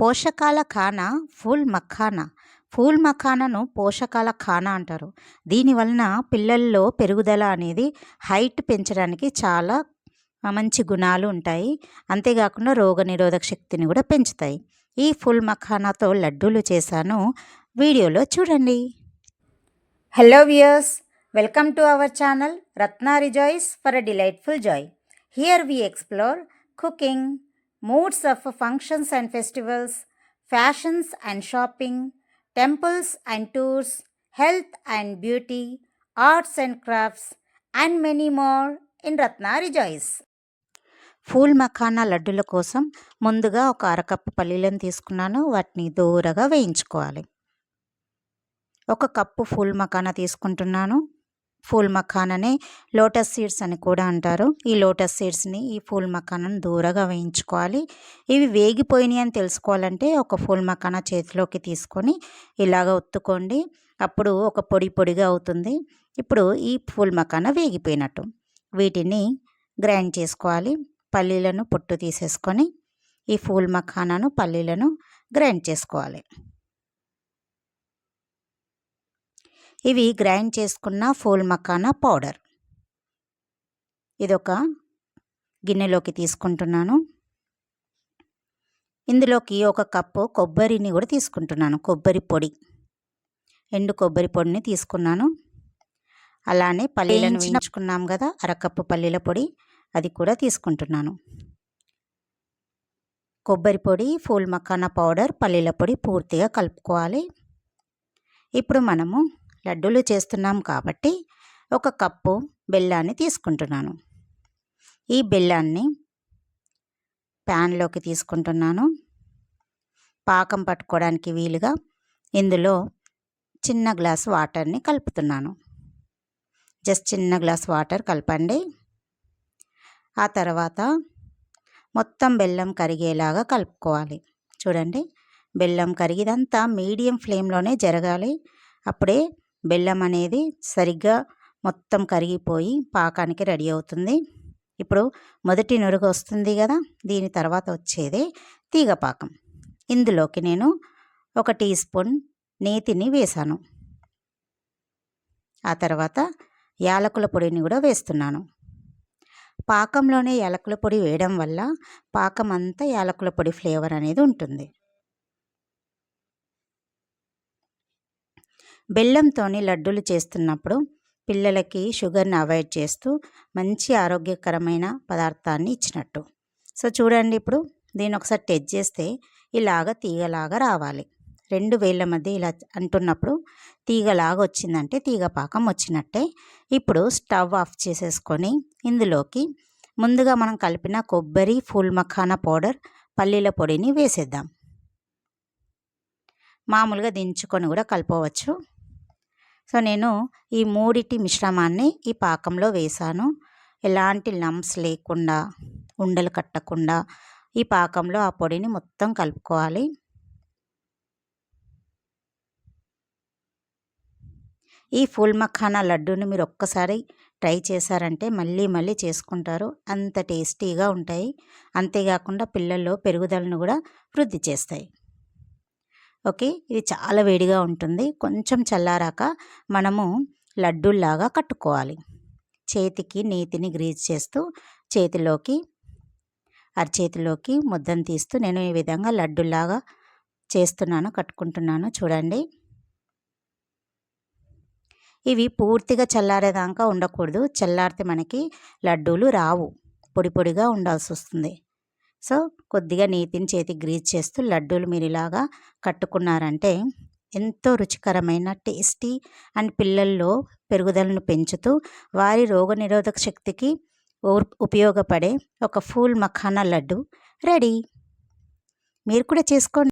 పోషకాల ఖానా ఫూల్ మఖానా. ఫూల్ మఖానాను పోషకాల ఖానా అంటారు. దీనివలన పిల్లల్లో పెరుగుదల అనేది హైట్ పెంచడానికి చాలా మంచి గుణాలు ఉంటాయి. అంతేకాకుండా రోగనిరోధక శక్తిని కూడా పెంచుతాయి. ఈ ఫుల్ మఖానాతో లడ్డూలు చేశాను. వీడియోలో చూడండి. Hello viewers welcome to our channel Ratna Rejoice for a delightful joy. Here we explore cooking. Moods of functions and festivals fashions and shopping temples and tours health and beauty arts and crafts and many more in Ratna Rejoice phool makhana లడ్డుల కోసం ముందుగా ఒక అరకప్పు పల్లీలను తీసుకున్నాను వాటిని దూరగా వేయించుకోవాలి ఒక కప్పు ఫూల్ మఖానా తీసుకుంటున్నాను ఫూల్ మఖానానే లోటస్ సీడ్స్ అని కూడా అంటారు. ఈ లోటస్ సీడ్స్ని ఈ ఫూల్ మఖానను దూరగా వేయించుకోవాలి. ఇవి వేగిపోయినాయి అని తెలుసుకోవాలంటే ఒక ఫూల్ మఖానా చేతిలోకి తీసుకొని ఇలాగ ఒత్తుకోండి. అప్పుడు ఒక పొడి పొడిగా అవుతుంది. ఇప్పుడు ఈ ఫూల్ మఖానా వేగిపోయినట్టు వీటిని గ్రైండ్ చేసుకోవాలి. పల్లీలను పొట్టు తీసేసుకొని ఈ ఫూల్ మఖానాను పల్లీలను గ్రైండ్ చేసుకోవాలి. ఇవి గ్రైండ్ చేసుకున్న ఫూల్ మఖానా పౌడర్. ఇదొక గిన్నెలోకి తీసుకుంటున్నాను. ఇందులోకి ఒక కప్పు కొబ్బరిని కూడా తీసుకుంటున్నాను కొబ్బరి పొడి. ఎండు కొబ్బరి పొడిని తీసుకున్నాను. అలానే పల్లీలను వేయించుకున్నాం కదా అరకప్పు పల్లీల పొడి అది కూడా తీసుకుంటున్నాను. కొబ్బరి పొడి ఫూల్ మఖానా పౌడర్ పల్లీల పొడి పూర్తిగా కలుపుకోవాలి. ఇప్పుడు మనము లడ్డూలు చేస్తున్నాం కాబట్టి ఒక కప్పు బెల్లాన్ని తీసుకుంటున్నాను. ఈ బెల్లాన్ని ప్యాన్లోకి తీసుకుంటున్నాను. పాకం పట్టుకోవడానికి వీలుగా ఇందులో చిన్న గ్లాస్ వాటర్ని కలుపుతున్నాను. జస్ట్ చిన్న గ్లాస్ వాటర్ కలపండి. ఆ తర్వాత మొత్తం బెల్లం కరిగేలాగా కలుపుకోవాలి. చూడండి బెల్లం కరిగిదంతా మీడియం ఫ్లేమ్లోనే జరగాలి. అప్పుడే బెల్లం అనేది సరిగ్గా మొత్తం కరిగిపోయి పాకానికి రెడీ అవుతుంది. ఇప్పుడు మొదటి నురుగు వస్తుంది కదా దీని తర్వాత వచ్చేదే తీగ పాకం. ఇందులోకి నేను ఒక టీ స్పూన్ నేతిని వేశాను. ఆ తర్వాత యాలకుల పొడిని కూడా వేస్తున్నాను. పాకంలోనే యాలకుల పొడి వేయడం వల్ల పాకం అంతా యాలకుల పొడి ఫ్లేవర్ అనేది ఉంటుంది. బెల్లంతోని లడ్డూలు చేస్తున్నప్పుడు పిల్లలకి షుగర్ని అవాయిడ్ చేస్తూ మంచి ఆరోగ్యకరమైన పదార్థాన్ని ఇచ్చినట్టు. సో చూడండి ఇప్పుడు దీన్ని ఒకసారి టెచ్ చేస్తే ఇలాగ తీగలాగా రావాలి. రెండు వేళ్ళ మధ్య ఇలా అంటున్నప్పుడు తీగలాగా వచ్చిందంటే తీగ పాకం వచ్చినట్టే. ఇప్పుడు స్టవ్ ఆఫ్ చేసేసుకొని ఇందులోకి ముందుగా మనం కలిపిన కొబ్బరి ఫూల్ మఖానా పౌడర్ పల్లీల పొడిని వేసేద్దాం. మామూలుగా దించుకొని కూడా కలుపవచ్చు. సో నేను ఈ మూడిటి మిశ్రమాన్ని ఈ పాకంలో వేశాను. ఎలాంటి లంప్స్ లేకుండా ఉండలు కట్టకుండా ఈ పాకంలో ఆ పొడిని మొత్తం కలుపుకోవాలి. ఈ ఫుల్ మఖానా లడ్డూని మీరు ఒక్కసారి ట్రై చేశారంటే మళ్ళీ మళ్ళీ చేసుకుంటారు. అంత టేస్టీగా ఉంటాయి. అంతేకాకుండా పిల్లల్లో పెరుగుదలను కూడా వృద్ధి చేస్తాయి. ఓకే? ఇది చాలా వేడిగా ఉంటుంది. కొంచెం చల్లారాక మనము లడ్డూల్లాగా కట్టుకోవాలి. చేతికి నేతిని గ్రీజ్ చేస్తూ చేతిలోకి అరచేతిలోకి ముద్దను తీస్తూ నేను ఈ విధంగా లడ్డులాగా చేస్తున్నాను కట్టుకుంటున్నాను. చూడండి. ఇవి పూర్తిగా చల్లారేదాకా ఉండకూడదు. చల్లారితే మనకి లడ్డూలు రావు. పొడి పొడిగా ఉండాల్సి వస్తుంది. సో కొద్దిగా నీతిని చేతికి గ్రీజ్ చేస్తూ లడ్డూలు మీరు ఇలాగా కట్టుకున్నారంటే ఎంతో రుచికరమైన టేస్టీ అండ్ పిల్లల్లో పెరుగుదలను పెంచుతూ వారి రోగనిరోధక శక్తికి ఉపయోగపడే ఒక ఫూల్ మఖానా లడ్డు రెడీ. మీరు కూడా చేసుకోండి.